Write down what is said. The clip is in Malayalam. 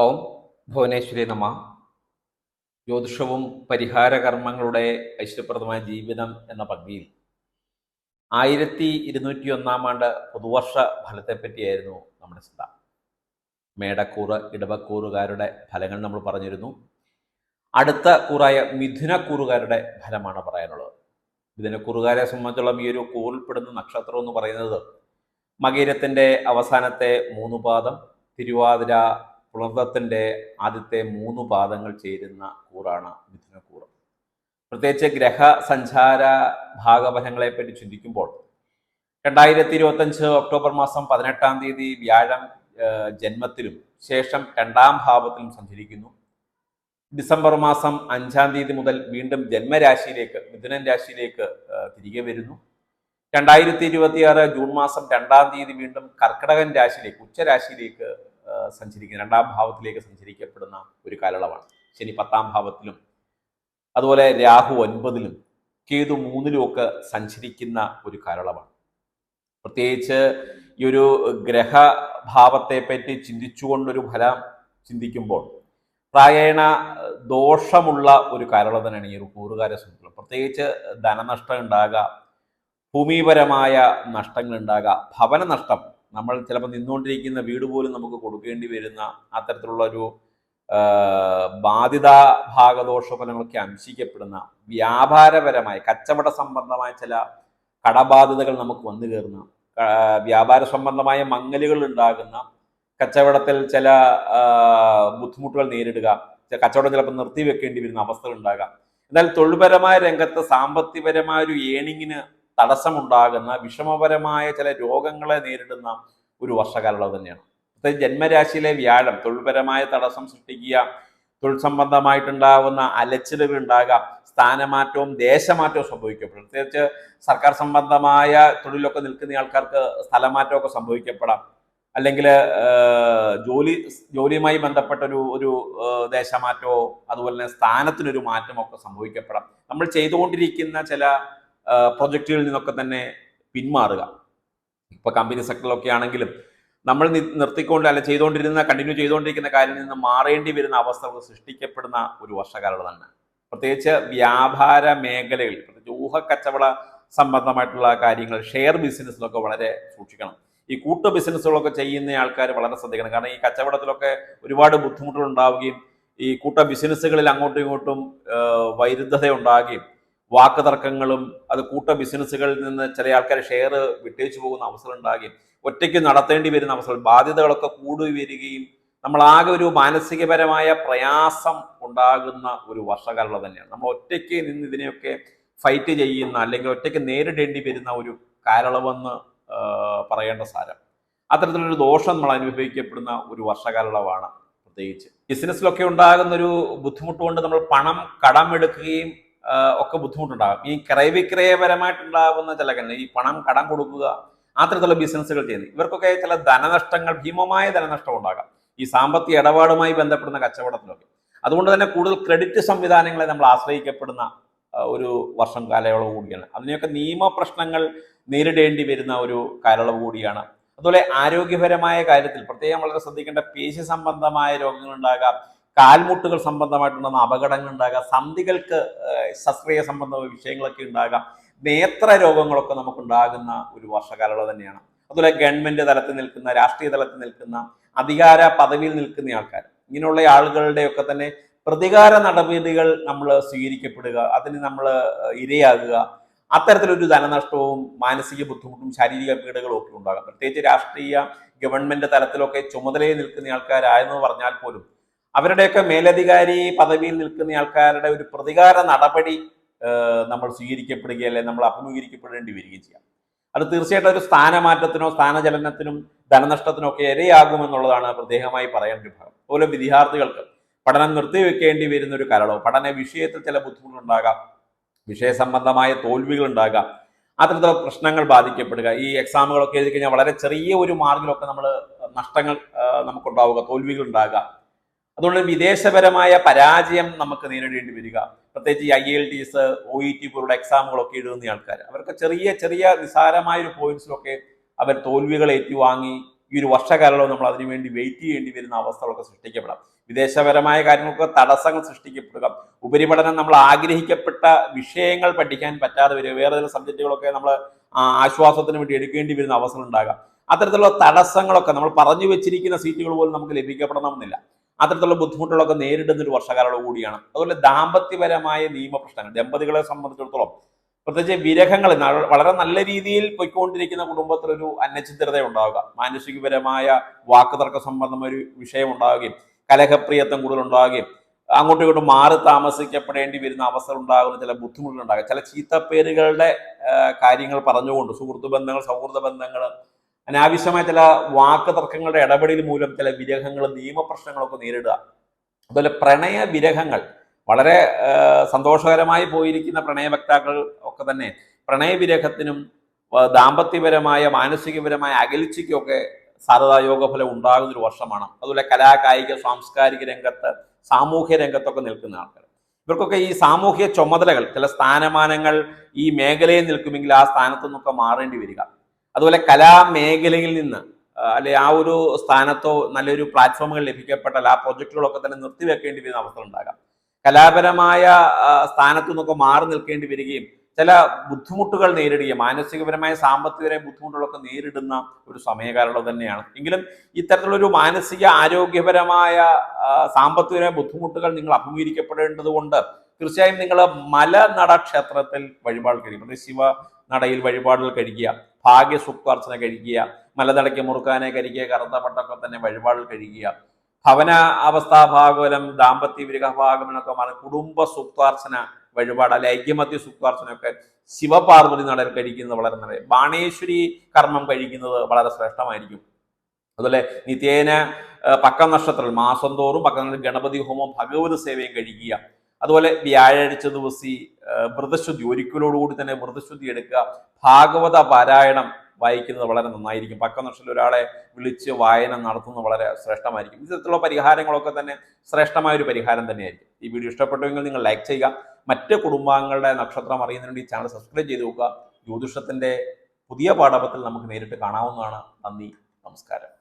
ഓം ഭുവനേശ്വരി നമ. ജ്യോതിഷവും പരിഹാര കർമ്മങ്ങളുടെ ഐശ്വര്യപ്രദമായ ജീവിതം എന്ന പങ്കിയിൽ ആയിരത്തി ഇരുന്നൂറ്റി ഒന്നാം ആണ്ട് പുതുവർഷ ഫലത്തെപ്പറ്റിയായിരുന്നു നമ്മുടെ ചിന്ത മേടക്കൂറ് ഇടവക്കൂറുകാരുടെ ഫലങ്ങൾ നമ്മൾ പറഞ്ഞിരുന്നു. അടുത്ത കൂറായ മിഥുനക്കൂറുകാരുടെ ഫലമാണ് പറയാനുള്ളത്. മിഥുനക്കൂറുകാരെ സംബന്ധിച്ചോളം ഈ ഒരു കൂറിൽപ്പെടുന്ന നക്ഷത്രം എന്ന് പറയുന്നത് മകീരത്തിന്റെ അവസാനത്തെ മൂന്ന് പാദം തിരുവാതിര പുണർദത്തിന്റെ ആദ്യത്തെ മൂന്ന് പാദങ്ങൾ ചേരുന്ന കൂറാണ് മിഥുനക്കൂറ്. പ്രത്യേകിച്ച് ഗ്രഹ സഞ്ചാര ഭാഗഫലങ്ങളെ പറ്റി ചിന്തിക്കുമ്പോൾ രണ്ടായിരത്തി ഇരുപത്തഞ്ച് ഒക്ടോബർ മാസം പതിനെട്ടാം തീയതി വ്യാഴം ജന്മത്തിലും ശേഷം രണ്ടാം ഭാവത്തിലും സഞ്ചരിക്കുന്നു. ഡിസംബർ മാസം അഞ്ചാം തീയതി മുതൽ വീണ്ടും ജന്മരാശിയിലേക്ക് മിഥുനൻ രാശിയിലേക്ക് തിരികെ വരുന്നു. രണ്ടായിരത്തി ഇരുപത്തിയാറ് ജൂൺ മാസം രണ്ടാം തീയതി വീണ്ടും കർക്കിടകൻ രാശിയിലേക്ക് ഉച്ചരാശിയിലേക്ക് സഞ്ചരിക്കുന്ന രണ്ടാം ഭാവത്തിലേക്ക് സഞ്ചരിക്കപ്പെടുന്ന ഒരു കാലയളവാണ് ശനി പത്താം ഭാവത്തിലും അതുപോലെ രാഹു ഒൻപതിലും കേതു മൂന്നിലും ഒക്കെ സഞ്ചരിക്കുന്ന ഒരു കാലയളവാണ് പ്രത്യേകിച്ച് ഈ ഒരു ഗ്രഹഭാവത്തെ പറ്റി ചിന്തിച്ചുകൊണ്ടൊരു ഫലം ചിന്തിക്കുമ്പോൾ പ്രായേണ ദോഷമുള്ള ഒരു കാലയളവ് തന്നെയാണ് ഈ ഒരു കൂറുകാരെ സംബന്ധിച്ചുള്ളത് പ്രത്യേകിച്ച് ധനനഷ്ടം ഉണ്ടാകുക ഭൂമിപരമായ നഷ്ടങ്ങൾ ഉണ്ടാകുക ഭവന നഷ്ടം നമ്മൾ ചിലപ്പോൾ നിന്നുകൊണ്ടിരിക്കുന്ന വീട് പോലും നമുക്ക് കൊടുക്കേണ്ടി വരുന്ന അത്തരത്തിലുള്ള ഒരു ഭാഗദോഷ ഫലങ്ങളൊക്കെ അംശിക്കപ്പെടുന്ന വ്യാപാരപരമായ കച്ചവട സംബന്ധമായ ചില കടബാധ്യതകൾ നമുക്ക് വന്നു കയറുന്ന വ്യാപാര സംബന്ധമായ മങ്ങലുകൾ ഉണ്ടാകുന്ന കച്ചവടത്തിൽ ചില ബുദ്ധിമുട്ടുകൾ നേരിടുക കച്ചവടം ചിലപ്പോൾ നിർത്തിവെക്കേണ്ടി വരുന്ന അവസ്ഥകൾ ഉണ്ടാകാം. എന്നാൽ തൊഴിൽപരമായ രംഗത്ത് സാമ്പത്തികപരമായ ഒരു ഏണിങ്ങിന് തടസ്സമുണ്ടാകുന്ന വിഷമപരമായ ചില രോഗങ്ങളെ നേരിടുന്ന ഒരു വർഷകാലയളവ് തന്നെയാണ്. പ്രത്യേകിച്ച് ജന്മരാശിയിലെ വ്യാഴം തൊഴിൽപരമായ തടസ്സം സൃഷ്ടിക്കുക തൊഴിൽ സംബന്ധമായിട്ടുണ്ടാകുന്ന അലച്ചിലുകൾ ഉണ്ടാകാം സ്ഥാനമാറ്റവും ദേശമാറ്റവും സംഭവിക്കും പ്രത്യേകിച്ച് സർക്കാർ സംബന്ധമായ തൊഴിലൊക്കെ നിൽക്കുന്ന ആൾക്കാർക്ക് സ്ഥലമാറ്റമൊക്കെ സംഭവിക്കപ്പെടാം. അല്ലെങ്കിൽ ജോലി ജോലിയുമായി ബന്ധപ്പെട്ട ഒരു ഒരു ദേശമാറ്റമോ അതുപോലെ തന്നെ സ്ഥാനത്തിനൊരു മാറ്റമൊക്കെ സംഭവിക്കപ്പെടാം. നമ്മൾ ചെയ്തുകൊണ്ടിരിക്കുന്ന ചില പ്രൊജക്റ്റുകളിൽ നിന്നൊക്കെ തന്നെ പിന്മാറുക. ഇപ്പൊ കമ്പനി സെക്ടറിലൊക്കെ ആണെങ്കിലും നമ്മൾ നിർത്തിക്കൊണ്ട് അല്ല ചെയ്തുകൊണ്ടിരുന്ന കണ്ടിന്യൂ ചെയ്തുകൊണ്ടിരിക്കുന്ന കാര്യത്തിൽ നിന്ന് മാറേണ്ടി വരുന്ന അവസ്ഥകൾ സൃഷ്ടിക്കപ്പെടുന്ന ഒരു വർഷകാലം തന്നെ. പ്രത്യേകിച്ച് വ്യാപാര മേഖലകളിൽ പ്രത്യേകിച്ച് ഊഹക്കച്ചവട സംബന്ധമായിട്ടുള്ള കാര്യങ്ങൾ ഷെയർ ബിസിനസ്സിലൊക്കെ വളരെ സൂക്ഷിക്കണം. ഈ കൂട്ട ബിസിനസ്സുകളൊക്കെ ചെയ്യുന്ന ആൾക്കാർ വളരെ ശ്രദ്ധിക്കണം. കാരണം ഈ കച്ചവടത്തിലൊക്കെ ഒരുപാട് ബുദ്ധിമുട്ടുകൾ ഉണ്ടാവുകയും ഈ കൂട്ട ബിസിനസ്സുകളിൽ അങ്ങോട്ടും ഇങ്ങോട്ടും വൈരുദ്ധത ഉണ്ടാകുകയും വാക്ക് തർക്കങ്ങളും അത് കൂട്ട ബിസിനസ്സുകളിൽ നിന്ന് ചില ആൾക്കാർ ഷെയർ വിട്ടേച്ചു പോകുന്ന അവസരം ഉണ്ടാകുകയും ഒറ്റയ്ക്ക് നടത്തേണ്ടി വരുന്ന അവസരം ബാധ്യതകളൊക്കെ കൂടി വരികയും നമ്മൾ ഒരു മാനസികപരമായ പ്രയാസം ഉണ്ടാകുന്ന ഒരു വർഷകാലം തന്നെയാണ്. നമ്മൾ ഒറ്റയ്ക്ക് നിന്ന് ഇതിനെയൊക്കെ ഫൈറ്റ് ചെയ്യുന്ന അല്ലെങ്കിൽ ഒറ്റയ്ക്ക് നേരിടേണ്ടി വരുന്ന ഒരു കാലളവെന്ന് പറയേണ്ട സാരം. അത്തരത്തിലൊരു ദോഷം നമ്മൾ അനുഭവിക്കപ്പെടുന്ന ഒരു വർഷകാലളവാണ് പ്രത്യേകിച്ച്. ബിസിനസ്സിലൊക്കെ ഉണ്ടാകുന്ന ഒരു ബുദ്ധിമുട്ട് കൊണ്ട് നമ്മൾ പണം കടമെടുക്കുകയും ഒക്കെ ബുദ്ധിമുട്ടുണ്ടാകും. ഈ ക്രയവിക്രയപരമായിട്ടുണ്ടാകുന്ന ചില ഈ പണം കടം കൊടുക്കുക അത്തരത്തിലുള്ള ബിസിനസ്സുകൾ ചെയ്യുന്നത്. ഇവർക്കൊക്കെ ചില ധനനഷ്ടങ്ങൾ ഭീമമായ ധനനഷ്ടം ഉണ്ടാകാം. ഈ സാമ്പത്തിക ഇടപാടുമായി ബന്ധപ്പെടുന്ന കച്ചവടത്തിലൊക്കെ. അതുകൊണ്ട് തന്നെ കൂടുതൽ ക്രെഡിറ്റ് സംവിധാനങ്ങളെ നമ്മൾ ആശ്രയിക്കപ്പെടുന്ന ഒരു വർഷം കാലയളവ് കൂടിയാണ്. അതിനെയൊക്കെ നിയമപ്രശ്നങ്ങൾ നേരിടേണ്ടി വരുന്ന ഒരു കാലയളവ് കൂടിയാണ്. അതുപോലെ ആരോഗ്യപരമായ കാര്യത്തിൽ പ്രത്യേകം വളരെ ശ്രദ്ധിക്കേണ്ട പേശി സംബന്ധമായ രോഗങ്ങൾ ഉണ്ടാകാം. കാൽമുട്ടുകൾ സംബന്ധമായിട്ടുണ്ടാകുന്ന അപകടങ്ങൾ ഉണ്ടാകാം സന്ധികൾക്ക് ശസ്ത്രീയ സംബന്ധമായ വിഷയങ്ങളൊക്കെ ഉണ്ടാകാം നേത്ര രോഗങ്ങളൊക്കെ നമുക്കുണ്ടാകുന്ന ഒരു വർഷകാലയളവ് തന്നെയാണ്. അതുപോലെ ഗവൺമെന്റ് തലത്തിൽ നിൽക്കുന്ന രാഷ്ട്രീയ തലത്തിൽ നിൽക്കുന്ന അധികാര പദവിയിൽ നിൽക്കുന്ന ആൾക്കാർ ഇങ്ങനെയുള്ള ആളുകളുടെയൊക്കെ തന്നെ പ്രതികാര നടപടികൾ നമ്മൾ സ്വീകരിക്കപ്പെടുക അതിന് നമ്മൾ ഇരയാകുക അത്തരത്തിലൊരു ധനനഷ്ടവും മാനസിക ബുദ്ധിമുട്ടും ശാരീരിക പീഡകളും ഒക്കെ ഉണ്ടാകാം. പ്രത്യേകിച്ച് രാഷ്ട്രീയ ഗവൺമെന്റ് തലത്തിലൊക്കെ ചുമതലയിൽ നിൽക്കുന്ന ആൾക്കാരായെന്ന് പറഞ്ഞാൽ പോലും അവരുടെയൊക്കെ മേലധികാരി പദവിയിൽ നിൽക്കുന്ന ആൾക്കാരുടെ ഒരു പ്രതികാര നടപടി നമ്മൾ സ്വീകരിക്കപ്പെടുകയോ അല്ലെങ്കിൽ നമ്മൾ അഭിമുഖീകരിക്കപ്പെടേണ്ടി വരികയും ചെയ്യാം. അത് തീർച്ചയായിട്ടും ഒരു സ്ഥാനമാറ്റത്തിനോ സ്ഥാനചലനത്തിനും ധനനഷ്ടത്തിനോ ഒക്കെ ഇരയാകുമെന്നുള്ളതാണ് പ്രത്യേകമായി പറയേണ്ട വിഭാഗം ഭാഗം. അതുപോലെ വിദ്യാർത്ഥികൾക്ക് പഠനം നിർത്തിവെക്കേണ്ടി വരുന്ന ഒരു കരളോ പഠന വിഷയത്തിൽ ചില ബുദ്ധിമുട്ടുണ്ടാകാം വിഷയസംബന്ധമായ തോൽവികൾ ഉണ്ടാകാം അത്തരത്തിലുള്ള പ്രശ്നങ്ങൾ ബാധിക്കപ്പെടുക ഈ എക്സാമുകളൊക്കെ എഴുതി കഴിഞ്ഞാൽ വളരെ ചെറിയ ഒരു മാർഗിലൊക്കെ നമ്മൾ നഷ്ടങ്ങൾ നമുക്കുണ്ടാവുക തോൽവികൾ ഉണ്ടാകുക അതുകൊണ്ട് വിദേശപരമായ പരാജയം നമുക്ക് നേരിടേണ്ടി വരിക. പ്രത്യേകിച്ച് I L T S O E T പോലുള്ള എക്സാമുകളൊക്കെ എഴുതുന്ന ആൾക്കാർ അവർക്ക് ചെറിയ ചെറിയ നിസാരമായ ഒരു പോയിന്റ്സിലൊക്കെ അവർ തോൽവികൾ ഏറ്റുവാങ്ങി ഈ ഒരു വർഷകാലവും നമ്മൾ അതിനുവേണ്ടി വെയിറ്റ് ചെയ്യേണ്ടി വരുന്ന അവസ്ഥകളൊക്കെ സൃഷ്ടിക്കപ്പെടാം. വിദേശപരമായ കാര്യങ്ങൾക്ക് തടസ്സങ്ങൾ സൃഷ്ടിക്കപ്പെടുക. ഉപരിപഠനം നമ്മൾ ആഗ്രഹിക്കപ്പെട്ട വിഷയങ്ങൾ പഠിക്കാൻ പറ്റാതെ വരിക. വേറെ ചില സബ്ജക്റ്റുകളൊക്കെ നമ്മൾ ആശ്വാസത്തിന് വേണ്ടി എടുക്കേണ്ടി വരുന്ന അവസരം ഉണ്ടാകാം അത്തരത്തിലുള്ള തടസ്സങ്ങളൊക്കെ നമ്മൾ പറഞ്ഞു വെച്ചിരിക്കുന്ന സീറ്റുകൾ പോലും നമുക്ക് ലഭിക്കപ്പെടണമെന്നില്ല. അത്തരത്തിലുള്ള ബുദ്ധിമുട്ടുകളൊക്കെ നേരിടുന്ന ഒരു വർഷകാലോട് കൂടിയാണ്. അതുപോലെ ദാമ്പത്യപരമായ നിയമപ്രശ്നങ്ങൾ ദമ്പതികളെ സംബന്ധിച്ചിടത്തോളം പ്രത്യേകിച്ച് വിരഹങ്ങൾ വളരെ നല്ല രീതിയിൽ പൊയ്ക്കൊണ്ടിരിക്കുന്ന കുടുംബത്തിലൊരു അന്നചിത്രത ഉണ്ടാവുക മാനസികപരമായ വാക്കുതർക്ക സംബന്ധമായ ഒരു വിഷയം ഉണ്ടാവുകയും കലഹപ്രിയത്വം കൂടുതൽ ഉണ്ടാവുകയും അങ്ങോട്ടും ഇങ്ങോട്ടും മാറി താമസിക്കപ്പെടേണ്ടി വരുന്ന അവസരം ഉണ്ടാകുന്ന ചില ബുദ്ധിമുട്ടുകൾ ഉണ്ടാകുക ചില ചീത്തപ്പേരുകളുടെ കാര്യങ്ങൾ പറഞ്ഞുകൊണ്ട് സുഹൃത്ത് ബന്ധങ്ങൾ സൗഹൃദ ബന്ധങ്ങൾ അനാവശ്യമായ ചില വാക്ക് തർക്കങ്ങളുടെ ഇടപെടൽ മൂലം ചില വിരഹങ്ങൾ നിയമപ്രശ്നങ്ങളൊക്കെ നേരിടുക. അതുപോലെ പ്രണയ വിരഹങ്ങൾ വളരെ സന്തോഷകരമായി പോയിരിക്കുന്ന പ്രണയ വക്താക്കൾ ഒക്കെ തന്നെ പ്രണയവിരഹത്തിനും ദാമ്പത്യപരമായ മാനസികപരമായ അകൽച്ചയ്ക്കൊക്കെ സാരദായോഗഫലം ഉണ്ടാകുന്ന ഒരു വർഷമാണ്. അതുപോലെ കലാ കായിക സാംസ്കാരിക രംഗത്ത് സാമൂഹ്യ രംഗത്തൊക്കെ നിൽക്കുന്ന ആൾക്കാർ. ഇവർക്കൊക്കെ ഈ സാമൂഹ്യ ചുമതലകൾ ചില സ്ഥാനമാനങ്ങൾ ഈ മേഖലയിൽ നിൽക്കുമെങ്കിൽ ആ സ്ഥാനത്തു നിന്നൊക്കെ മാറേണ്ടി വരിക. അതുപോലെ കലാമേഖലയിൽ നിന്ന് അല്ലെ ആ ഒരു സ്ഥാനത്തോ നല്ലൊരു പ്ലാറ്റ്ഫോമുകൾ ലഭിക്കപ്പെട്ടാൽ ആ പ്രൊജക്ടുകളൊക്കെ തന്നെ നിർത്തിവെക്കേണ്ടി വരുന്ന അവസ്ഥ ഉണ്ടാകാം. കലാപരമായ സ്ഥാനത്തു നിന്നൊക്കെ മാറി നിൽക്കേണ്ടി വരികയും ചില ബുദ്ധിമുട്ടുകൾ നേരിടുകയും മാനസികപരമായ സാമ്പത്തികപരമായ ബുദ്ധിമുട്ടുകളൊക്കെ നേരിടുന്ന ഒരു സമയകാലം തന്നെയാണ്. എങ്കിലും ഇത്തരത്തിലുള്ളൊരു മാനസിക ആരോഗ്യപരമായ സാമ്പത്തികപരമായ ബുദ്ധിമുട്ടുകൾ നിങ്ങൾ അഭിമുഖീകരിക്കപ്പെടേണ്ടത് കൊണ്ട് തീർച്ചയായും നിങ്ങൾ മലനട ക്ഷേത്രത്തിൽ വഴിപാട് കഴിയും ശിവ നടയിൽ വഴിപാടുകൾ കഴിക്കുക. ഭാഗ്യ സൂക്താർച്ചന കഴിക്കുക മലതടക്കി മുറുക്കാനെ കഴിക്കുക കറുത്ത പട്ടൊക്കെ തന്നെ വഴിപാടുകൾ കഴിക്കുക. ഭവന അവസ്ഥാഭാഗവലം ദാമ്പത്യ വിരഹഭാഗമെന്നൊക്കെ മാറി കുടുംബ സുക്വാർച്ചന വഴിപാട് അല്ലെ ഐക്യമത്യ സൂക്താർച്ചനയൊക്കെ ശിവപാർവതി നടയിൽ കഴിക്കുന്നത് വളരെ നല്ല ബാണേശ്വരി കർമ്മം കഴിക്കുന്നത് വളരെ ശ്രേഷ്ഠമായിരിക്കും. അതുപോലെ നിത്യേന പക്ക നക്ഷത്രം മാസം തോറും പക്ക ഗണപതി ഹോമം ഭഗവത് സേവയും കഴിക്കുക. അതുപോലെ വ്യാഴാഴ്ച ദിവസി വ്രതശുദ്ധി ഒരിക്കലോടുകൂടി തന്നെ വ്രതശുദ്ധി എടുക്കുക. ഭാഗവത പാരായണം വായിക്കുന്നത് വളരെ നന്നായിരിക്കും. പക്ക നക്ഷത്രം ഒരാളെ വിളിച്ച് വായന നടത്തുന്നത് വളരെ ശ്രേഷ്ഠമായിരിക്കും. ഇത്തരത്തിലുള്ള പരിഹാരങ്ങളൊക്കെ തന്നെ ശ്രേഷ്ഠമായ ഒരു പരിഹാരം തന്നെയായിരിക്കും. ഈ വീഡിയോ ഇഷ്ടപ്പെട്ടുവെങ്കിൽ നിങ്ങൾ ലൈക്ക് ചെയ്യുക. മറ്റ് കുടുംബാംഗങ്ങളുടെ നക്ഷത്രം അറിയുന്നതിന് വേണ്ടി ചാനൽ സബ്സ്ക്രൈബ് ചെയ്ത് നോക്കുക. ജ്യോതിഷത്തിന്റെ പുതിയ പാഠപത്തിൽ നമുക്ക് നേരിട്ട് കാണാവുന്നതാണ്. നന്ദി. നമസ്കാരം.